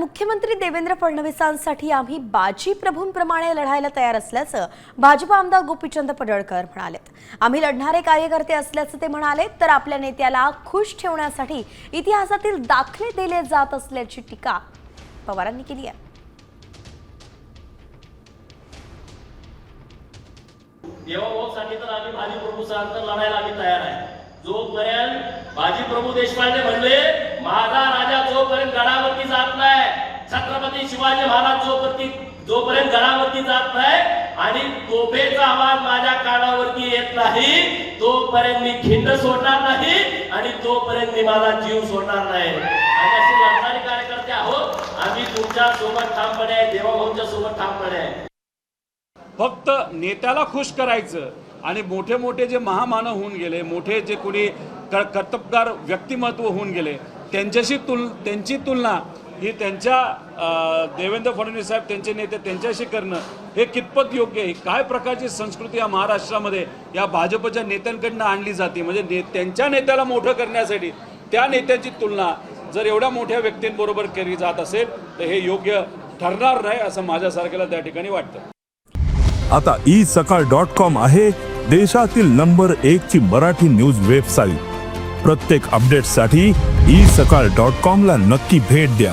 मुख्यमंत्री देवेंद्र फडणवीसांसाठी आम्ही बाजी प्रभूंप्रमाणे लढायला तयार असल्याचं भाजप आमदार गोपीचंद पडळकर म्हणालेत. आम्ही लढणारे कार्यकर्ते असल्याचं ते म्हणाले तर आपल्या नेत्याला खुश ठेवण्यासाठी इतिहासातील दाखले दिले जात असल्याची टीका पवारांनी केली आहे. देवाभाऊसाठी तर आम्ही भाजी लढायला आम्ही तयार आहे. जोपर्यंत भाजी प्रभू देशपांडे म्हणले माझा राजा जोपर्यंत गडावरती जात नाही छत्रपती शिवाजी महाराज जोपर्यंत जोपर्यंत घरावरती जात नाही आणि तोफेचा आवाज माझ्या कानावरती येत नाही तोपर्यंत मी खिंड सोडणार नाही आणि तोपर्यंत मी माझा जीव सोडणार नाही. आणि असे लढणारे कार्यकर्ते आहोत. आम्ही तुमच्यासोबत ठामपणे आहे देवाभाऊंच्या सोबत ठामपणे आहे. फक्त नेत्याला खुश करायचं आणि मोठे मोठे जे महामानव होऊन गेले मोठे जे कोणी कर्तबगार व्यक्तिमत्व होऊन गेले त्यांच्याशी तुल त्यांची तुलना ही त्यांच्या देवेंद्र फडणवीस साहेब त्यांचे नेते त्यांच्याशी करणं हे कितपत योग्य आहे? काय प्रकारची संस्कृती या महाराष्ट्रामध्ये या भाजपच्या नेत्यांकडनं आणली जाते? म्हणजे ने त्यांच्या नेत्याला मोठं करण्यासाठी त्या नेत्याची तुलना जर एवढ्या मोठ्या व्यक्तींबरोबर केली जात असेल तर हे योग्य ठरणार नाही असं माझ्यासारख्याला त्या ठिकाणी वाटतं. आता ई सकाळ डॉट कॉम आहे देशातील नंबर एक ची मराठी न्यूज वेबसाईट. प्रत्येक अपडेटसाठी ई सकाळ डॉट कॉम ला नक्की भेट द्या.